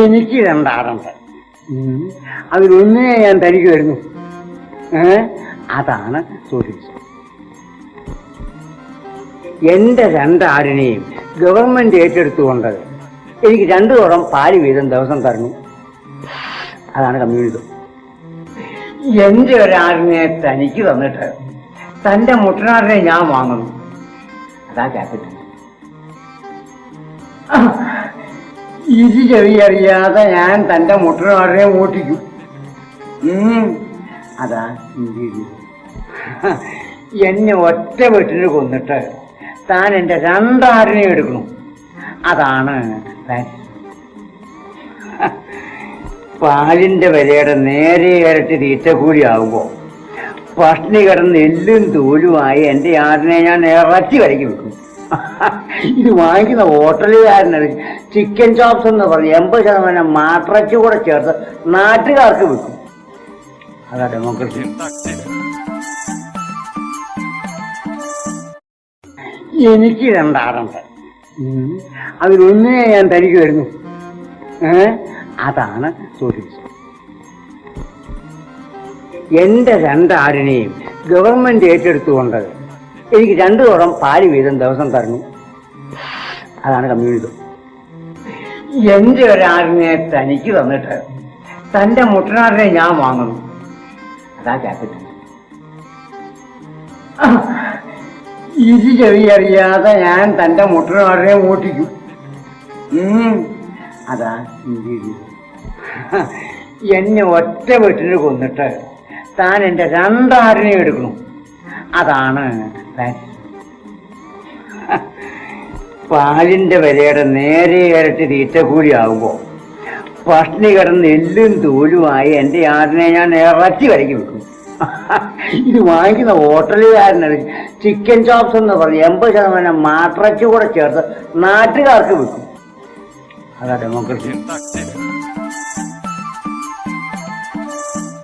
എനിക്ക് രണ്ടാടുണ്ട് ഉം. അതിലൊന്നേ ഞാൻ തനിക്ക് വരുന്നു അതാണ് ചോദിച്ചത് എന്റെ രണ്ടാടിനെയും ഗവൺമെന്റ് ഏറ്റെടുത്തുകൊണ്ട് എനിക്ക് രണ്ടു പാൽ വീതം ദിവസം തരണം അതാണ് കമ്മ്യൂണിസം എന്റെ ഒരാടിനെ തനിക്ക് തന്നിട്ട് തന്റെ മുട്ടനാടിനെ ഞാൻ വാങ്ങുന്നു. അതാ ക്യാപിറ്റൽ ഇത് ചെറിയറിയാതെ ഞാൻ തന്റെ മുട്ടനാടിനെ ഓട്ടിക്കും. അതാ എന്നെ ഒറ്റ വീട്ടിന് കൊന്നിട്ട് താൻ എന്റെ രണ്ടാടിനെ എടുക്കണം അതാണ്. പാലിന്റെ വിലയുടെ നേരെ ഇരട്ടി തീറ്റ കൂടി ആകുമ്പോ പട്ടിണി കിടന്ന് എല്ലും തോലുമായി എന്റെ ആടിനെ ഞാൻ ഇറച്ചി വരയ്ക്ക് വെക്കും ഇത് വാങ്ങിക്കുന്ന ഹോട്ടലുകാരനത് ചിക്കൻ ചോപ്സ് എന്ന് പറഞ്ഞ് എൺപത് ശതമാനം മാത്രയ്ക്ക് കൂടെ ചേർത്ത് നാട്ടുകാർക്ക് വിൽക്കും. അതാ ഡെമോക്രസി എനിക്ക് രണ്ടാറുണ്ട് അതിലൊന്നിനെ അതിലൊന്നേ ഞാൻ തനിക്ക് വരുന്നു അതാണ് സോഷ്യലിസം എന്റെ രണ്ടാടിനെയും ഗവൺമെന്റ് ഏറ്റെടുത്തുകൊണ്ട് എനിക്ക് രണ്ടു തോളം പാൽ വീതം ദിവസം തരണം അതാണ് കമ്മ്യൂണിസം. എന്റെ ഒരാളിനെ തനിക്ക് തന്നിട്ട് തന്റെ മുട്ടനാടിനെ ഞാൻ വാങ്ങുന്നു. അതാ ക്യാപിറ്റൽ ഇത് ചെറിയറിയാതെ ഞാൻ തന്റെ മുട്ടനാടിനെ ഓട്ടിക്കും. അതാ എന്നെ ഒറ്റ വീട്ടിന് കൊന്നിട്ട് താൻ എന്റെ രണ്ടാടിനെ എടുക്കണം അതാണ്. പാലിന്റെ വിലയുടെ നേരെ ഇരട്ടി തീറ്റ കൂടി ആകുമ്പോ പട്ടിണി കിടന്ന് എല്ലും തോലുമായി എന്റെ ആടിനെ ഞാൻ ഇറച്ചി വരയ്ക്ക് വെക്കും. ഇത് വാങ്ങിക്കുന്ന ഹോട്ടലുകാരനാണ് ചിക്കൻ ചോപ്സ് എന്ന് പറഞ്ഞ് എൺപത് ശതമാനം മാട്ടിറച്ചി കൂടെ ചേർത്ത് നാട്ടുകാർക്ക് വെക്കും. അതാ ഡെമോക്രസി